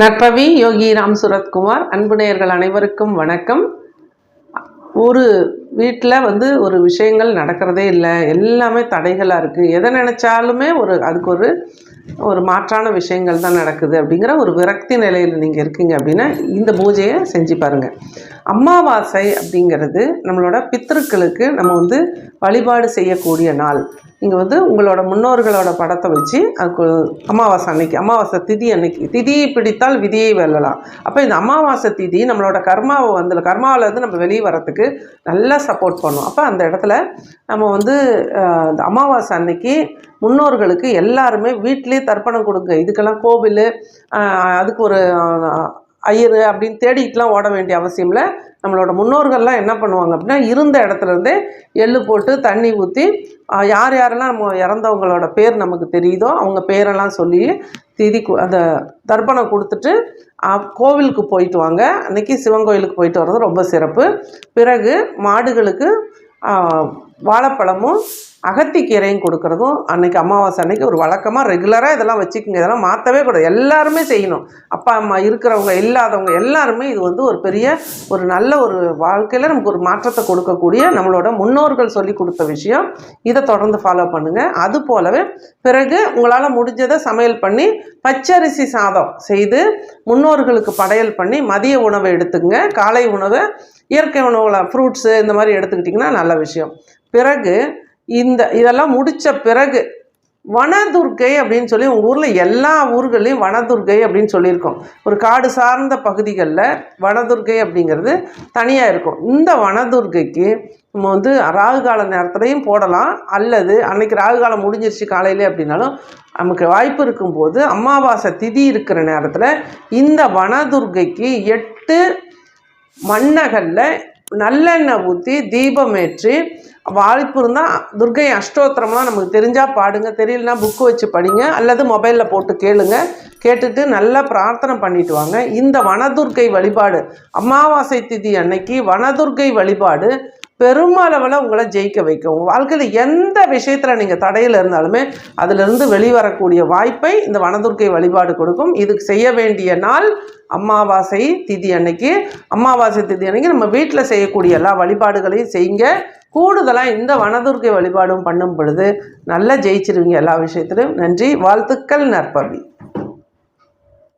நற்பவி யோகி ராம் சுரத்குமார் அன்புடையர்கள் அனைவருக்கும் வணக்கம். ஒரு வீட்டில் வந்து ஒரு விஷயங்கள் நடக்கிறதே இல்லை. எல்லாமே தடைகளாக இருக்குது எதை நினச்சாலுமே ஒரு அதுக்கு ஒரு ஒரு மாற்றான விஷயங்கள் தான் நடக்குது அப்படிங்கிற ஒரு விரக்தி நிலையில் நீங்கள் இருக்கீங்க அப்படின்னா இந்த பூஜையை செஞ்சு பாருங்கள் அமாவாசை அப்படிங்கிறது நம்மளோட பித்திருக்களுக்கு நம்ம வந்து வழிபாடு செய்யக்கூடிய நாள். இங்கே வந்து உங்களோட முன்னோர்களோட படத்தை வச்சு அதுக்கு அமாவாசை அன்னைக்கு அமாவாசை திதி அன்னைக்கு திதியை பிடித்தால் விதியை வெல்லலாம். அப்போ இந்த அமாவாசை திதி நம்மளோட கர்மாவை வந்து கர்மாவில் இருந்து நம்ம வெளியே வரத்துக்கு நல்லா சப்போர்ட் பண்ணும். அப்போ அந்த இடத்துல நம்ம வந்து இந்த அமாவாசை அன்னைக்கு முன்னோர்களுக்கு எல்லாருமே வீட்டிலேயே தர்ப்பணம் கொடுங்க. இதுக்கெல்லாம் கோவில் அதுக்கு ஒரு ஐயர் அப்படின்னு தேடிக்கிட்டுலாம் ஓட வேண்டிய அவசியம் இல்லை நம்மளோட முன்னோர்கள்லாம் என்ன பண்ணுவாங்க அப்படின்னா இருந்த இடத்துலருந்தே எள்ளு போட்டு தண்ணி ஊற்றி யார் யாரெல்லாம் நம்ம இறந்தவங்களோட பேர் நமக்கு தெரியுதோ அவங்க பேரெல்லாம் சொல்லி திதி கு- அந்த தர்ப்பணம் கொடுத்துட்டு கோவிலுக்கு போயிட்டு வாங்க. அன்றைக்கி சிவன் கோயிலுக்கு போயிட்டு வர்றது ரொம்ப சிறப்பு. பிறகு மாடுகளுக்கு வாழைப்பழமும் அகத்திக்கீரையும் கொடுக்குறதும் அன்றைக்கி அமாவாசை அன்னைக்கு ஒரு வழக்கமாக ரெகுலராக இதெல்லாம் வச்சுக்கோங்க. இதெல்லாம் மாற்றவே கூடாது. எல்லாருமே செய்யணும். அப்பா அம்மா இருக்கிறவங்க இல்லாதவங்க எல்லாருமே இது வந்து ஒரு பெரிய ஒரு நல்ல ஒரு வாழ்க்கையில் நமக்கு ஒரு மாற்றத்தை கொடுக்கக்கூடிய நம்மளோட முன்னோர்கள் சொல்லி கொடுத்த விஷயம். இதை தொடர்ந்து ஃபாலோ பண்ணுங்கள் அது போலவே பிறகு உங்களால் முடிஞ்சதை சமையல் பண்ணி பச்சரிசி சாதம் செய்து முன்னோர்களுக்கு படையல் பண்ணி மதிய உணவை எடுத்துங்க காலை உணவை இயற்கை உணவுல ஃப்ரூட்ஸு இந்த மாதிரி எடுத்துக்கிட்டிங்கன்னா நல்ல விஷயம். பிறகு இந்த இதெல்லாம் முடித்த பிறகு வனதுர்க்கை அப்படின்னு சொல்லி உங்கள் ஊரில் எல்லா ஊர்களையும் வனதுர்க்கை அப்படின்னு சொல்லியிருக்கோம். ஒரு காடு சார்ந்த பகுதிகளில் வனதுர்க்கை அப்படிங்கிறது தனியாக இருக்கும். இந்த வனதுர்க்கைக்கு நம்ம வந்து ராகு கால நேரத்துலையும் போடலாம். அல்லது அன்னைக்கு ராகு காலம் முடிஞ்சிருச்சு காலையிலே அப்படின்னாலும் நமக்கு வாய்ப்பு இருக்கும்போது அமாவாசை திதி இருக்கிற நேரத்தில் இந்த வனதுர்க்கைக்கு எட்டு மன்னகளில் நல்லெண்ணெய் ஊற்றி தீபம் ஏற்றி வாய்ப்பு இருந்தால் துர்கை அஷ்டோத்திரம்லாம் நமக்கு தெரிஞ்சால் பாடுங்க. தெரியலனா புக்கு வச்சு படிங்க. அல்லது மொபைலில் போட்டு கேளுங்க. கேட்டுட்டு நல்லா பிரார்த்தனை பண்ணிட்டு வாங்க. இந்த வனதுர்க்கை வழிபாடு அமாவாசை திதி அன்னைக்கு வனதுர்க்கை வழிபாடு பெருமளவில் உங்களை ஜெயிக்க வைக்கும். வாழ்க்கையில் எந்த விஷயத்தில் நீங்கள் தடையில் இருந்தாலுமே அதிலிருந்து வெளிவரக்கூடிய வாய்ப்பை இந்த வனதுர்க்கை வழிபாடு கொடுக்கும். இதுக்கு செய்ய வேண்டிய நாள் அமாவாசை திதி அன்னைக்கு. அமாவாசை திதி அன்னைக்கு நம்ம வீட்டில் செய்யக்கூடிய எல்லா வழிபாடுகளையும் செய்யுங்க. கூடுதலாக இந்த வனதுர்க்கை வழிபாடும் பண்ணும் பொழுது நல்லா ஜெயிச்சிருவீங்க எல்லா விஷயத்திலும். நன்றி. வாழ்த்துக்கள் நற்பவி.